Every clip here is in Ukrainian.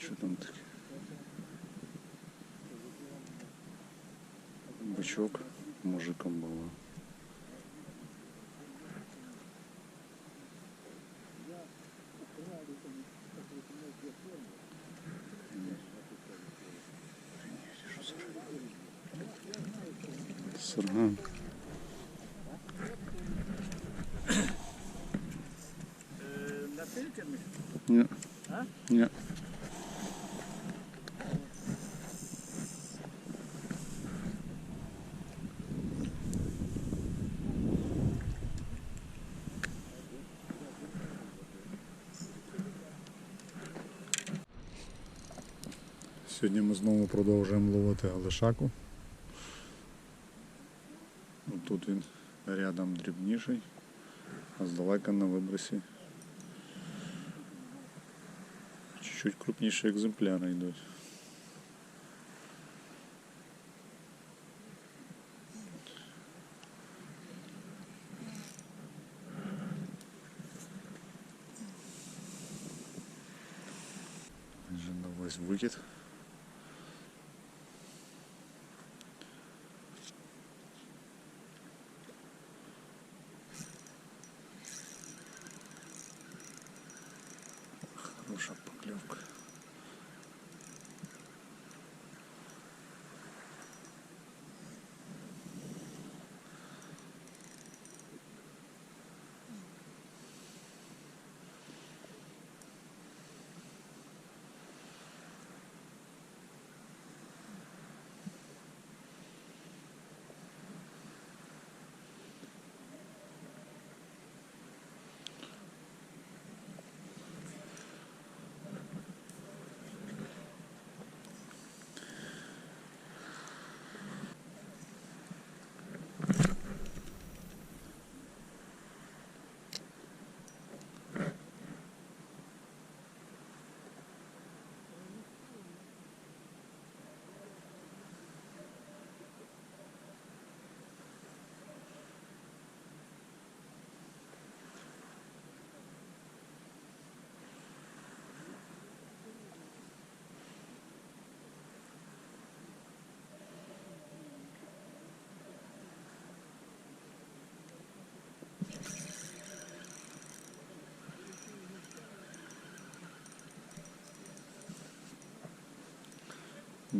Що там таке? Бичок мужиком було. Сарган. На фільтрі? Ні. А? Ні. Сьогодні ми знову продовжуємо ловити галишаку. Тут він рядом дрібніший, а здалека на вибросі чуть-чуть крупніші екземпляри йдуть. Вже викид.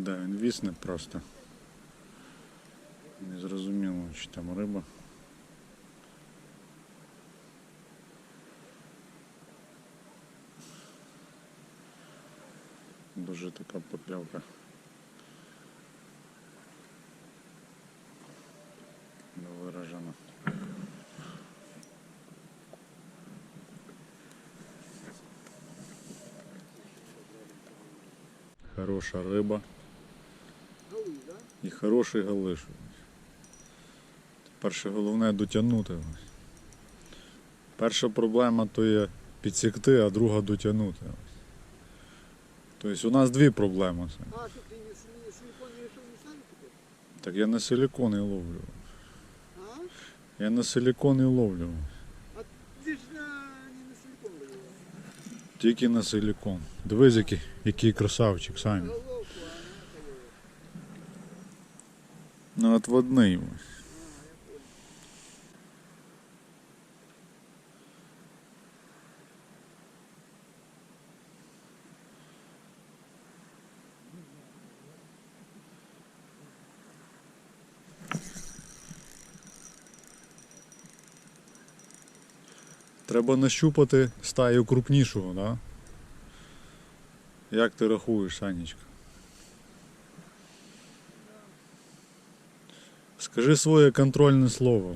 Да, він вісне просто. Не зрозуміло, чи там риба. Дуже така поклявка. Виражена. Хороша риба. Хороший галиш. Перше головне дотягнути. Перша проблема то є підсікти, а друга дотягнути. Тобто у нас дві проблеми. А, что ты не, с- не не? Так я на силікон і ловлю. А? Я на силікон і ловлю. А ты ж на, не на силикон ловил. Тільки на силікон. Дивись, який, який красавчик, Саня. Ну от водний. Треба нащупати стаю крупнішого, да? Як ти рахуєш, Санечка? Скажи своє контрольне слово.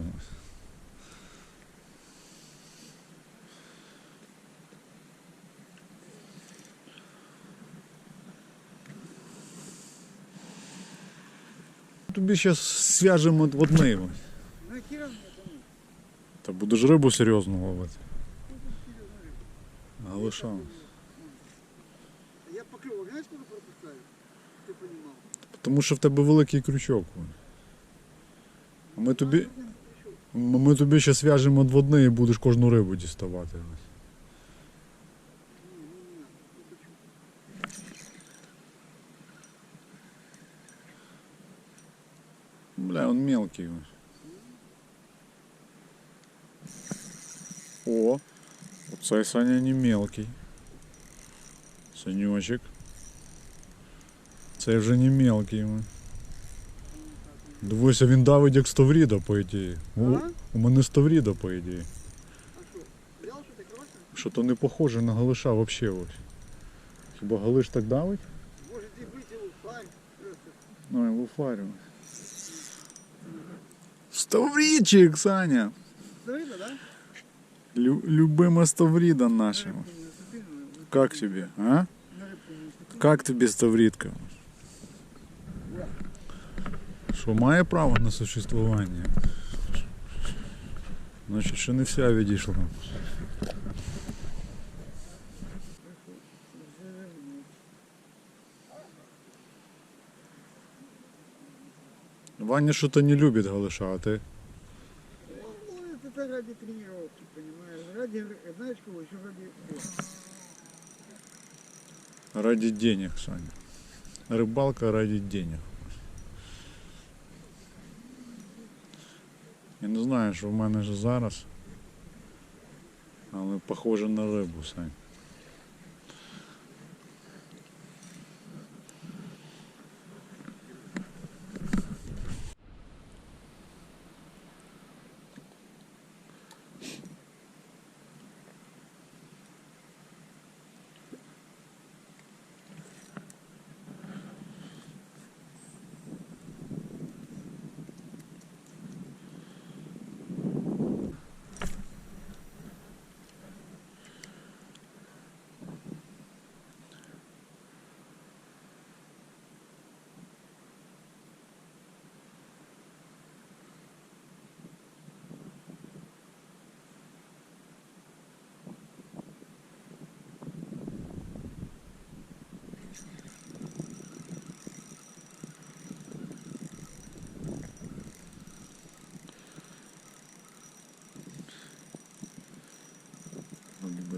Тобі зараз зв'яжемо в одне. Какие разные там? Та будеш рибу серйозно ловити. Галиша. Я поклевок, знаешь, сколько пропускаю? Ты понимал. Тому що в тебе великий крючок. Ми тобі ми тобі ще свяжемо два дні і будеш кожну рибу діставати. Бля, он мелкий. О, оцей Саня не мелкий. Санечек. Цей вже не мелкий. Дивися, він давить як Ставріда, по ідеї. У, у мене Ставріда, по ідеї. Що? То не похоже на галиша вообще ось. Хіба галиш так давить? Може ти бити у фарь. Просто. Ну, его фарю. Ставричик, Саня! Видно, да? Лю- любима Ставрида наша. На рибку не наступив, на- Как тебе, а? Как тобі Ставридка? Що має право на существування? Значить, ще не вся відійшла. Ваня что-то не любит галыша, а ты? Ну, это ради тренировки, понимаешь? Ради, знаешь кого, еще ради... Ради денег, Саня. Рыбалка ради денег. Я не знаю, що в мене ж зараз. Але похоже на рибу, Сань.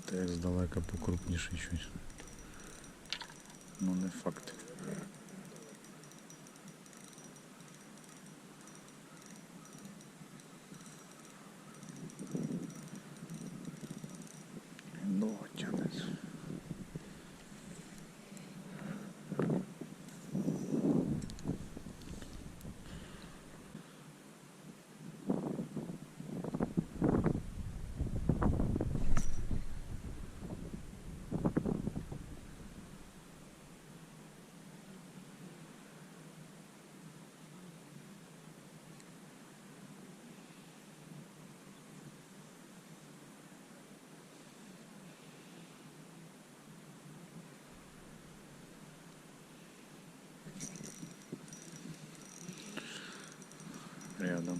Те здалека покрупніший щось. Ну не факт. Рядом.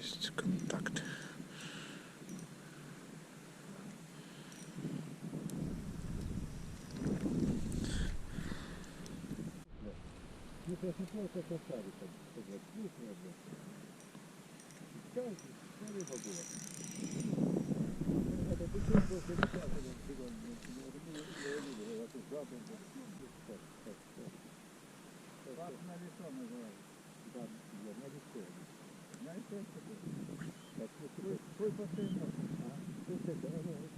Есть контакт. Я смотрел, как оставили там, чтобы открыть меня, блядь. Сейчас, что рыба была. Это ты что, просто не так, блин, сегодня. Я люблю, я тут жабы, блядь. Вас на лицо называют. Да, я на лицо. На лицо, что ли? Так, твой постоянно. А? Слушай, давай, давай.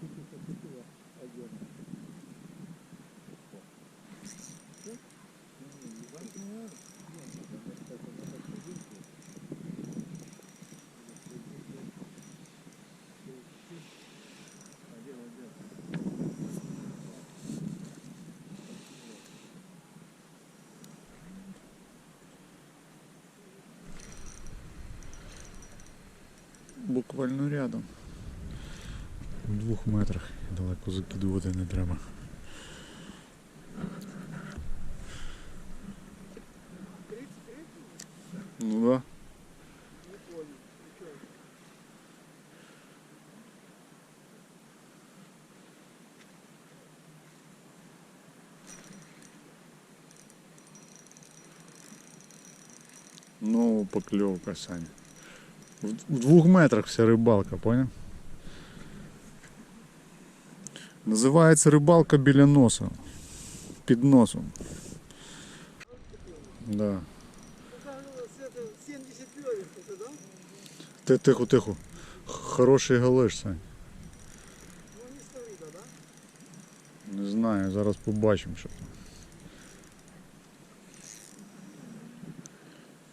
буквально рядом. У двох метрах далеко закидувати не треба. Ну да. Ну, поклевка, Саня. В, в двох метрах вся рибалка, понял? Називається рибалка біля носа. Під носом. Да. Это 70 лёвик, это, да? Ти, тихо, тихо. Х- Хороший галиш, Сань. Ну, не ставида, да? Не знаю, зараз побачимо, що там.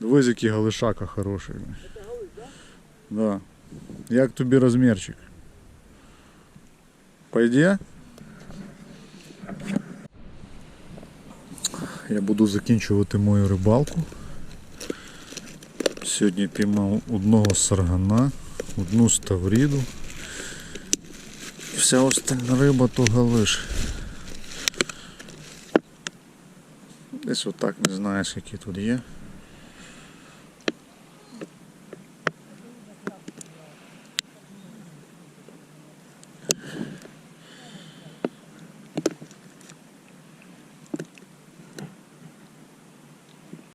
Дивись, який галишака хороший. Да. Як тобі розмірчик? Пойде? Я буду закінчувати мою рибалку. Сьогодні піймав одного саргана, одну ставріду. Вся остальна риба то галиш. Десь отак не знаєш, які тут є.